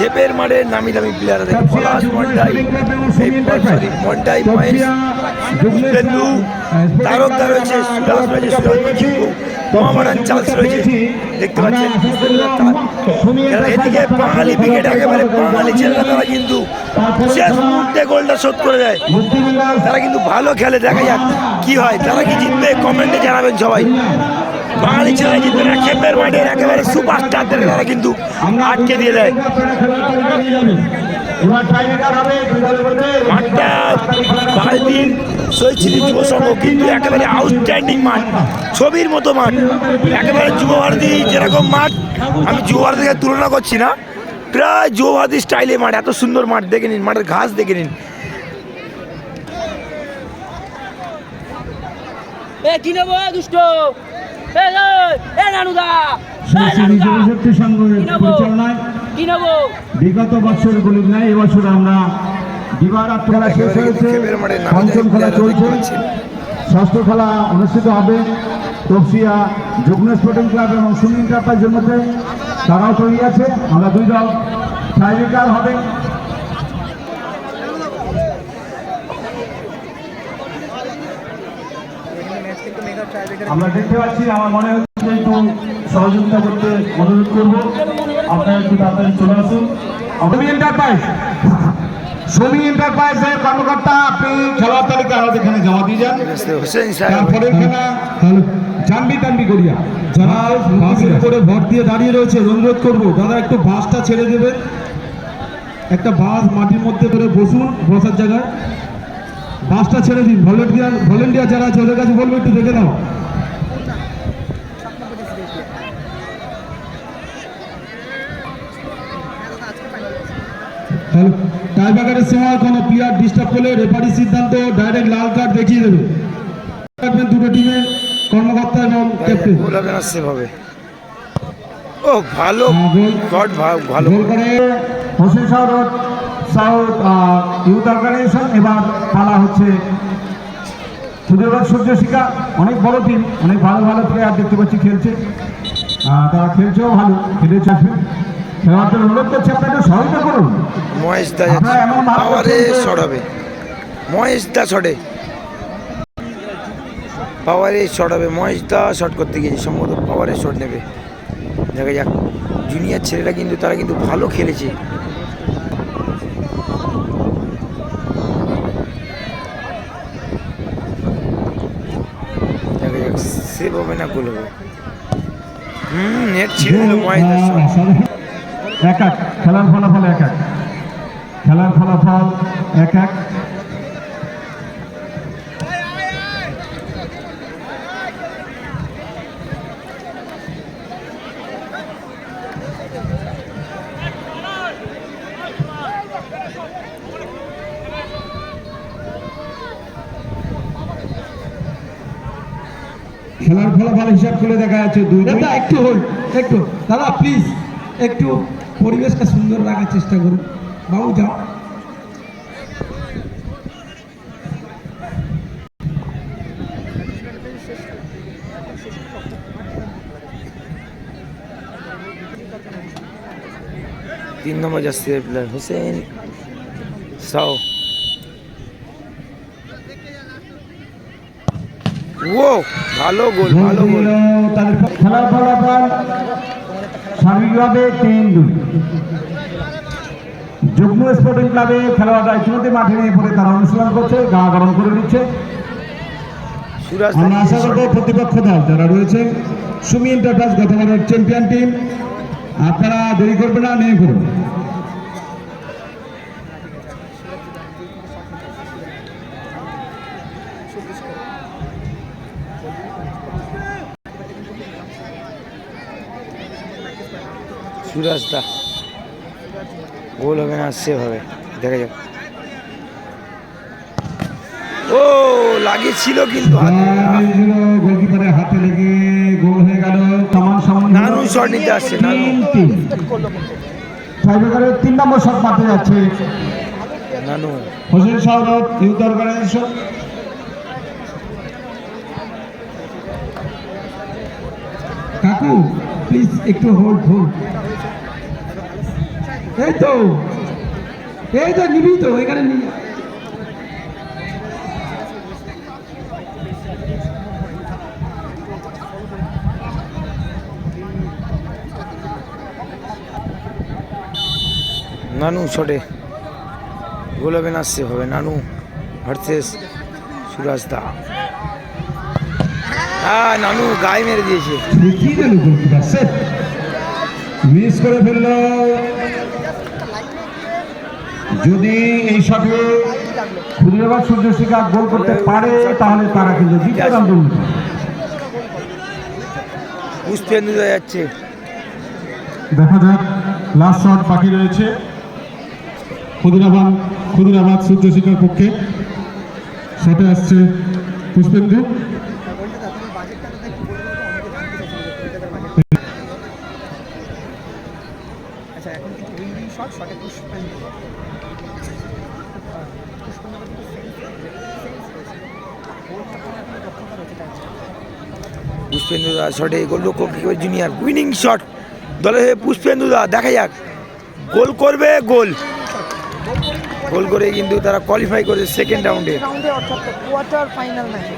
খেপের মাঠে নামি দামি প্লেয়ার আছে পলাশ মন্ডাই সরি মন্ডাই মহেশ তারকদা রয়েছে সুরাজ রয়েছে সুরাজ দেখতে এদিকে একেবারে কিন্তু শোধ তারা কিন্তু ভালো খেলে, দেখা যাক। কি হয়? তারা কি জিতবে? কমেন্টে জানাবেন সবাই। বাঙালি ছেলে জিতবে না, খেপের মাঠের একেবারে সুপারস্টারদের তারা কিন্তু আটকে দিয়ে দেয়। মাঠটা কিন্তু একেবারে আউটস্ট্যান্ডিং মাঠ। ছবির মতো মাঠ। একেবারে যুব ভারতী যেরকম মাঠ, আমি যুব ভারতীকে তুলনা করছি না। প্রায় যুব ভারতী স্টাইলে মাঠ, এত সুন্দর মাঠ, দেখে নিন, মাঠের ঘাস দেখে নিন। এ কি নেব দুষ্ট? এ নানুদা পরিচালনায় বিগত বছরগুলির ন্যায় এবছর আমরা দিবারাত খেলা শেষ হয়েছে পঞ্চম খেলা চলছে। ষষ্ঠ খেলা অনুষ্ঠিত হবে তপসিয়া যুগ্ম স্পোর্টিং ক্লাব এবং সুমি এন্টারপ্রাইজের মধ্যে তারাও তৈরি আছে আমরা দুই দল। টাইব্রেকার হবে। আমরা দেখতে পাচ্ছি আমার মনে হচ্ছে একটু সহযোগিতা করতে অনুরোধ করব। আপনারা একটু তাড়াতাড়ি চলে আসুন। সুমি এন্টারপ্রাইজ সুমি এন্টারপ্রাইজের কর্মকর্তা আপনি খেলার তালিকা আমাদের এখানে জমা দিয়ে যান। খেলা জানবি টানবি করিয়া। যারা বাসের উপরে ভর দিয়ে দাঁড়িয়ে রয়েছে অনুরোধ করব। দাদা একটু বাসটা ছেড়ে দেবে একটা বাস মাটির মধ্যে করে বসুন বসার জায়গায়। বাসটা ছেড়ে দিন। ভলেন্টিয়ার ভলেন্টিয়ার যারা আছে ওদের কাছে বলব একটু দেখে দাও হ্যালো টাইবাগারের সময় কোনো প্লেয়ার ডিস্টার্ব করলে রেফারি সিদ্ধান্ত ডাইরেক্ট লাল কার্ড দেখিয়ে দেবে। দুটো টিমের কর্মকর্তা এবং ক্যাপ্টেন না সেভাবে ও ভালো। হ্যাঁ, গড ভালো। গোল করে Hossain Shah road south youth organization. এবার পালা হচ্ছে সুদেবাদ সূর্য অনেক বড় টিম অনেক ভালো ভালো প্লেয়ার দেখতে পাচ্ছি খেলছে। তারা খেলছেও ভালো খেলেছে আসবে খেলোয়াড়দের অনুরোধ করছে আপনারা একটু সহায়তা করুন। মহেশ দা পাওয়ারে হবে মহেশ দা শটে পাওয়ারে শট হবে মহেশ দা শট করতে গিয়েছে সম্ভবত পাওয়ারে শট নেবে। দেখা যাক। জুনিয়র ছেলেরা কিন্তু তারা কিন্তু ভালো খেলেছে দেখা যাক সেভ হবে না গোল হবে। হুম নেট ছিঁড়ে দিল শট এক এক খেলার ফলাফল এক এক। খেলার ফলাফল এক এক। খেলার ফলাফল হিসাব করে দেখা যাচ্ছে দুই দাদা একটু হোল্ড একটু। দাদা প্লিজ একটু পরিবেশটা সুন্দর রাখার চেষ্টা করুন। বাবু যাও। তিন নম্বর যাচ্ছে প্লেয়ার হোসেন সাও ও ভালো গোল ভালো গোল খেলার ফলাফল সার্বিকভাবে তিন দুই। যুগ্ম স্পোর্টিং ক্লাবে খেলোয়াড়রা ইতিমধ্যে মাঠে নিয়ে পড়ে তারা অনুশীলন করছে গা গরম করে দিচ্ছে আমরা আশা করব প্রতিপক্ষ দল যারা রয়েছে সুমি এন্টারপ্রাইজ গতবারের চ্যাম্পিয়ন টিম আপনারা দেরি করবেন না নিয়ে করুন সুরাজ দা। গোল হবে না সেভ হবে। দেখা যাক। ও লাগিয়েছিল কিন্তু। গোলকিপারের হাতে। লেগে গোল হয়ে গেল সমান সমান নানু শট নিতে আসছে, নানু। তিন তিন টাইব্রেকারের তিন নম্বর শট মারতে যাচ্ছে। নানু। হোসেন ইউথ অর্গানাইজেশন কাকু প্লিজ একটু হোল্ড হোল্ড এই তো এই তো নিবি তো এখানে নিবি। নানু শটে গোলাপে আসছে হবে নানু। ভার্সেস সুরাজ দা। হ্যাঁ নানু গায়ে মেরে দিয়েছে। মিস করে ফেলল যদি এই শটে খুদিরাবাদ সূর্য শিকার গোল করতে পারে তাহলে তারা কিন্তু দ্বিতীয় রাউন্ডে উঠবে। পুষ্পেন্দু দা যাচ্ছে। দেখা যাক লাস্ট শট বাকি রয়েছে। ক্ষুদিরাবাদ ক্ষুদিরাবাদ সূর্য শিকার পক্ষে। শটে আসছে পুষ্পেন্দু। আচ্ছা এখন কিন্তু উইন্ডিং শট শটে পুষ্পেন্দু পুষ্পেন্দু দা শটে গোলরক্ষক জুনিয়র উইনিং শট দলে হয়ে পুষ্পেন্দু দা দেখা যাক। গোল করবে গোল গোল করে কিন্তু তারা কোয়ালিফাই করেছে সেকেন্ড রাউন্ডে রাউন্ডে অর্থাৎ কোয়ার্টার ফাইনাল ম্যাচে